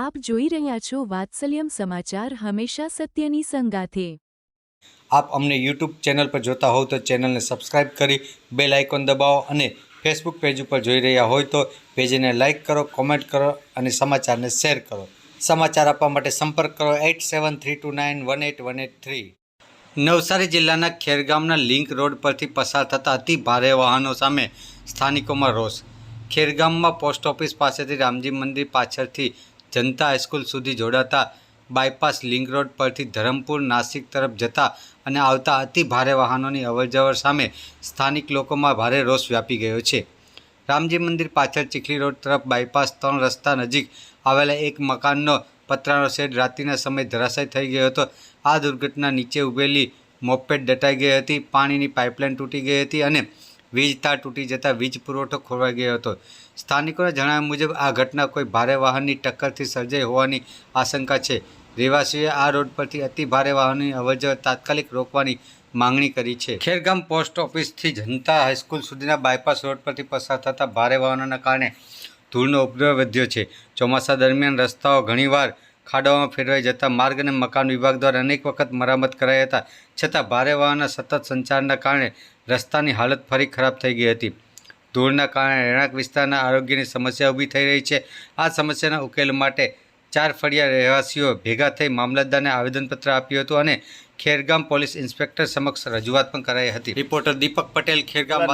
આપ જોઈ રહ્યા છો વાત્સલ્યમ સમાચાર હંમેશા સત્યની સંગાથે. આપ અમને યુટ્યુબ ચેનલ પર જોતા હોવ તો ચેનલને સબસ્ક્રાઇબ કરી બેલ આઇકોન દબાવો અને ફેસબુક પેજ ઉપર જોઈ રહ્યા હોય તો પેજને લાઇક કરો, કોમેન્ટ કરો અને સમાચારને શેર કરો. સમાચાર આપવા માટે સંપર્ક કરો eight seven three two nine one eight one eight three. Navsari જિલ્લાના ખેરગામના લિંક રોડ પરથી પસાર થતા અતિ ભારે વાહનો સામે સ્થાનિકોમાં રોષ. ખેરગામમાં પોસ્ટ ઓફિસ પાસેથી રામજી મંદિર પાછળથી જનતા હાઈસ્કૂલ સુધી જોડાતા બાયપાસ લિંક રોડ પરથી ધરમપુર નાસિક તરફ જતા અને આવતા અતિ ભારે વાહનોની અવરજવર સામે સ્થાનિક લોકોમાં ભારે રોષ વ્યાપી ગયો છે. રામજી મંદિર પાછળ ચીખલી રોડ તરફ બાયપાસ ત્રણ રસ્તા નજીક આવેલા એક મકાનનો પતરાનો શેડ રાત્રિના સમયે ધરાશાય થઈ ગયો હતો. આ દુર્ઘટના નીચે ઊભેલી મોપેડ દટાઈ ગઈ હતી, પાણીની પાઇપલાઇન તૂટી ગઈ હતી અને વીજ તાર તૂટી જતાં વીજ પુરવઠો ખોરવાઈ ગયો હતો. સ્થાનિકોના જણાવ્યા મુજબ, આ ઘટના કોઈ ભારે વાહનની ટક્કરથી સર્જાઈ હોવાની આશંકા છે. રહેવાસીઓએ આ રોડ પરથી અતિ ભારે વાહનની અવરજવર તાત્કાલિક રોકવાની માંગણી કરી છે. ખેરગામ પોસ્ટ ઓફિસથી જનતા હાઈસ્કૂલ સુધીના બાયપાસ રોડ પરથી પસાર થતા ભારે વાહનોના કારણે ધૂળનો ઉપદ્રવ વધ્યો છે. ચોમાસા દરમિયાન રસ્તાઓ ઘણીવાર ખાડાઓમાં ફેરવાઈ જતા માર્ગ અને મકાન વિભાગ દ્વારા અનેક વખત મરામત કરાયા હતા. છતાં ભારે વાહનના સતત સંચારના કારણે રસ્તાની હાલત ફરી ખરાબ થઈ ગઈ હતી. ધૂળના કારણે રહેણાંક વિસ્તારના આરોગ્યની સમસ્યા ઊભી થઈ રહી છે. આ સમસ્યાના ઉકેલ માટે ચાર ફળિયા રહેવાસીઓ ભેગા થઈ મામલતદારને આવેદનપત્ર આપ્યું હતું અને ખેરગામ પોલીસ ઇન્સ્પેક્ટર સમક્ષ રજૂઆત પણ કરાઈ હતી. રિપોર્ટર દીપક પટેલ ખેરગામ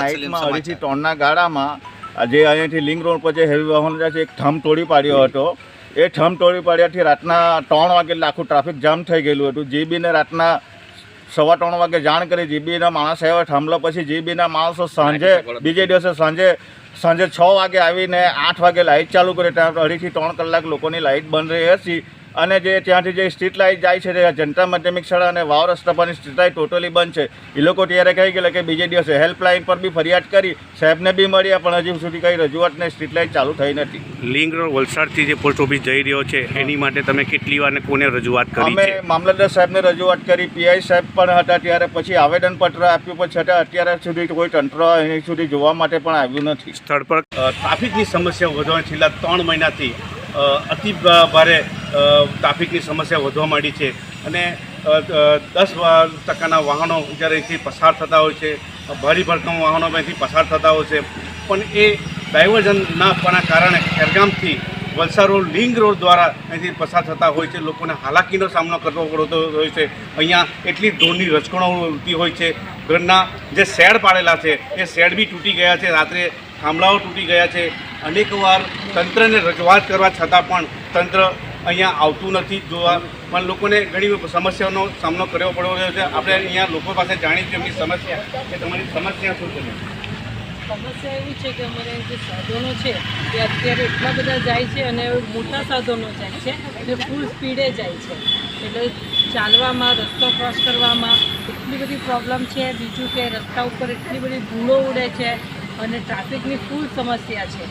ટોનના ગાળામાં જે અહીંયાથી લિંક રોડ પર જે હેવી વાહન જાય છે એક થંભ તોડી પાડ્યો હતો. એ ઠમટોળી પડ્યાથી રાતના ત્રણ વાગે એટલે આખું ટ્રાફિક જામ થઈ ગયેલું હતું. જીબીને રાતના સવા ત્રણ વાગે જાણ કરી જીબીના માણસ આવ્યા થાંભલા પછી જીબીના માણસો સાંજે બીજે દિવસે સાંજે સાંજે છ વાગે આવીને આઠ વાગે લાઇટ ચાલુ કરી. ત્યાં અઢીથી ત્રણ કલાક લોકોની લાઇટ બંધ રહી હતી. અને જે ત્યાંથી જે સ્ટ્રીટ લાઇટ જાય છે તે જનતા માધ્યમિક શાળા અને વાવ રસ્તા પરની સ્ટ્રીટ લાઇટ ટોટલી બંધ છે. એ લોકો ત્યારે કહી ગયેલા કે બીજે દિવસે હેલ્પલાઇન પર બી ફરિયાદ કરી સાહેબને બી મળ્યા પણ હજી સુધી કંઈ રજૂઆત નહીં સ્ટ્રીટ લાઇટ ચાલુ થઈ નથી. લિંક રોડ વલસાડથી જે પોસ્ટ ઓફિસ જઈ રહ્યો છે એની માટે તમે કેટલી વાર કોને રજૂઆત કરી અમે મામલતદાર સાહેબને રજૂઆત કરી પીઆઈ સાહેબ પણ હતા ત્યારે પછી આવેદનપત્ર આપ્યું પણ છતાં અત્યારે સુધી કોઈ તંત્ર અહીં સુધી જોવા માટે પણ આવ્યું નથી. સ્થળ પર ટ્રાફિકની સમસ્યા વધવાની છેલ્લા ત્રણ મહિનાથી અતિ ભારે ટ્રાફિકની સમસ્યા વધવા માંડી છે. અને દસ ટકાના વાહનો જ્યારે અહીંથી પસાર થતા હોય છે, ભારી ભરકમ વાહનો અહીંથી પસાર થતા હોય છે. પણ એ ડાયવર્ઝન ના આપવાના કારણે ખેરગામથી વલસાડ રોડ લિંક રોડ દ્વારા અહીંથી પસાર થતા હોય છે. લોકોને હાલાકીનો સામનો કરવો પડતો હોય છે. અહીંયા એટલી ધૂળની રચકણો ઉડતી હોય છે. ઘરના જે શેડ પાડેલા છે, એ શેડ બી તૂટી ગયા છે. રાત્રે થાંભલાઓ તૂટી ગયા છે. અનેકવાર તંત્રને રજૂઆત કરવા છતાં પણ તંત્ર અહીંયા આવતું નથી. જોવા પણ લોકોને ઘણી સમસ્યાઓનો સામનો કરવો પડ્યો રહ્યો છે. આપણે અહીંયા લોકો પાસે જાણીશું એમની સમસ્યા કે તમારી સમસ્યા શું છે? સમસ્યા એવી છે કે અમારે જે સાધનો છે એ અત્યારે એટલા બધા જાય છે અને મોટા સાધનો જાય છે અને ફૂલ સ્પીડે જાય છે. એટલે ચાલવામાં, રસ્તો ક્રોસ કરવામાં એટલી બધી પ્રોબ્લેમ છે. બીજું કે રસ્તા ઉપર એટલી બધી ધૂળો ઉડે છે. અને ટ્રાફિકની ફૂલ સમસ્યા છે.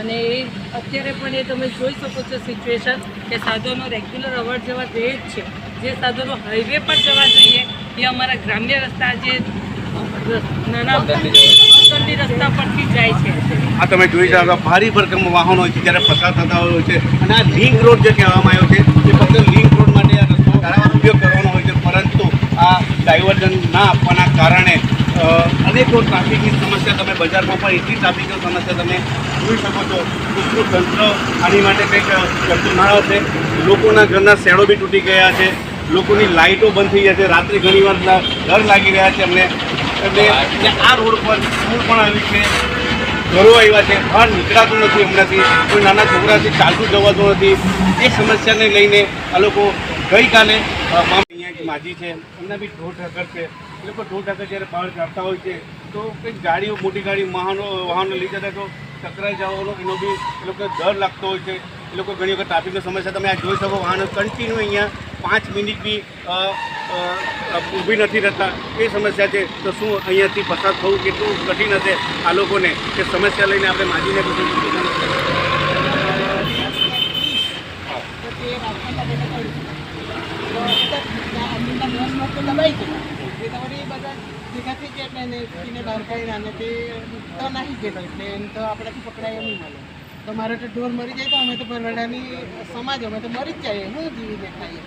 અને એ અત્યારે પણ એ તમે જોઈ શકો છો સિચ્યુએશન કે સાધનો રેગ્યુલર અવર જવા રહે જ છે. જે સાધનો હાઈવે પર જવા જોઈએ, એ અમારા ગ્રામ્ય રસ્તા જે, નાના રસ્તા પરથી જાય છે. આ તમે જોઈ શકો ભારી ભરકમ વાહનો હોય છે, જ્યારે પસાર થતા હોય છે. અને આ લિંક રોડ જે કહેવામાં આવ્યો છે, એ ફક્ત લિંક રોડ માટે ઉપયોગ કરવાનો હોય છે, પરંતુ આ ડાયવર્ઝન ના આપવાના કારણે અનેકો ટ્રાફિકની સમસ્યા તમે બજારમાં પણ એટલી ટ્રાફિકની સમસ્યા તમે જોઈ શકો છો. કેટલું તંત્ર આની માટે કંઈક કરતું ના લોકોના ઘરના શેડો બી તૂટી ગયા છે. લોકોની લાઇટો બંધ થઈ ગયા છે. રાત્રે ઘણીવાર ડર લાગી રહ્યા છે અમને એટલે આ રોડ પર સ્કૂલ પણ આવી છે. ઘરો આવ્યા છે. બહાર નીકળાતું નથી એમનાથી કોઈ નાના છોકરાથી ચાલતું જવાતું નથી. એ સમસ્યાને લઈને આ લોકો ગઈકાલે માજી છે. એમના બી ઢોર ઠાકર છે. એ લોકો ઢોર ઠાકર જ્યારે બહાર કાઢતા હોય છે, તો કંઈક ગાડીઓ, મોટી ગાડી વાહનો વાહનો લઈ જતા તો ટકરાઈ જવાનો એનો બી એ લોકો ડર લાગતો હોય છે. એ લોકો ઘણી વખત ટ્રાફિકની સમસ્યા તમે આ જોઈ શકો વાહનો કન્ટિન્યુ અહીંયા પાંચ મિનિટ બી ઊભી નથી રહેતા. એ સમસ્યા છે. તો શું અહીંયાથી પસાર થવું કેટલું કઠિન હશે આ લોકોને? કે સમસ્યા લઈને આપણે માજીને પૂછ્યું તમારે તો ઢોર મરી જાય તો અમે તો પરવાડાની સમાજ, અમે તો મરી જ જાય હું જીવીને ખાઈએ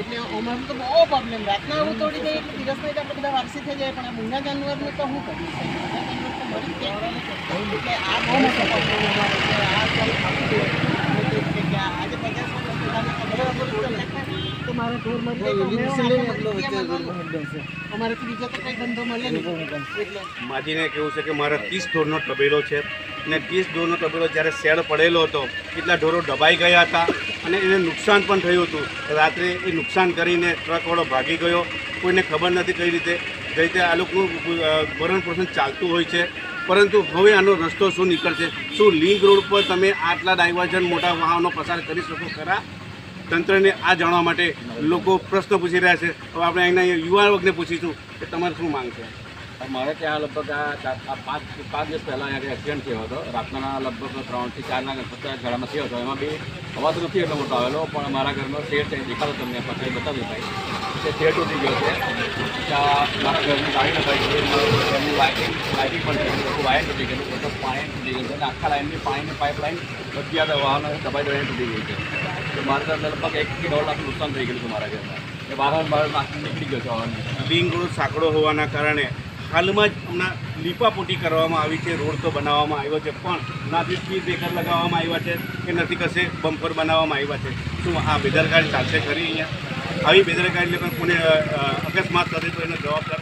એટલે અમારું તો બહુ પ્રોબ્લેમ રાતના આવું તોડી જાય એટલે દિવસ એટલે આપણે બધા વારસી થઈ જાય, પણ આ મૂંગા જાનવરનું તો હું કરી? મરી જાય. એટલે આ બહુ મોટો પ્રોબ્લેમ અમારો એટલે આ આજે પચાસ ઢોર મરી. અમારાથી બીજો તો કંઈ ધંધો મળે નહીં. માજીને કેવું છે કે મારા ત્રીસ ઢોરનો તબેલો છે અને ત્રીસ ઢોરનો તબેલો જ્યારે શેડ પડેલો હતો કેટલા ઢોરો દબાઈ ગયા હતા અને એને નુકસાન પણ થયું હતું. રાત્રે એ નુકસાન કરીને ટ્રકવાળો ભાગી ગયો. કોઈને ખબર નથી કઈ રીતે. કઈ રીતે આ લોકોનું ભરણ પોષણ ચાલતું હોય છે. પરંતુ હવે આનો રસ્તો શું નીકળશે? શું લિંક રોડ પર તમે આટલા ડાયવર્ઝન મોટા વાહનો પસાર કરી શકો ખરા? તંત્રને આ જાણવા માટે લોકો પ્રશ્ન પૂછી રહ્યા છે. હવે આપણે અહીંના યુવા વર્ગને પૂછીશું કે તમારે શું માંગ છે? મારે ત્યાં લગભગ આ પાંચ પાંચ દિવસ પહેલાં અહીંયા એક્સિડન્ટ થયો હતો. રાતના લગભગ ત્રણથી ચારના પચાસ ગાળામાં થયો હતો. એમાં બી અવાજ નથી એટલો મોટો આવેલો, પણ મારા ઘરનો શેર છે દેખાડો તમને પકડી બતાવ્યું ભાઈ. તે શેર તૂટી ગયો છે. ત્યાં મારા ઘરની ગાડી નખાઈ ગઈ એમની લાઇટિંગ લાઇટિંગ પણ થઈ ગયું વાયર તૂટી ગયું બધું પાણી તૂટી ગયું છે, અને આખા લાઇનની પાણીની પાઇપલાઇન બધી આ વાહનો દબાઈ દબાઈને તૂટી ગઈ છે. તો મારા ઘર લગભગ એકથી દોઢ લાખ નુકસાન થઈ ગયું છે મારા ઘરમાં. એ બહાર બહાર નાખી નીકળી ગયો છે વાહન લિંક સાંકડો હોવાના કારણે હાલમાં જ હમણાં લીપાપોટી કરવામાં આવી છે. રોડ તો બનાવવામાં આવ્યો છે, પણ ના સ્પીડ બ્રેકર લગાવવામાં આવ્યા છે કે નથી કશે? બમ્પર બનાવવામાં આવ્યા છે. શું આ બેદરકારી ચાલશે ખરી અહીંયા? આવી બેદરકારી એટલે કોને અકસ્માત થશે તો એનો જવાબદાર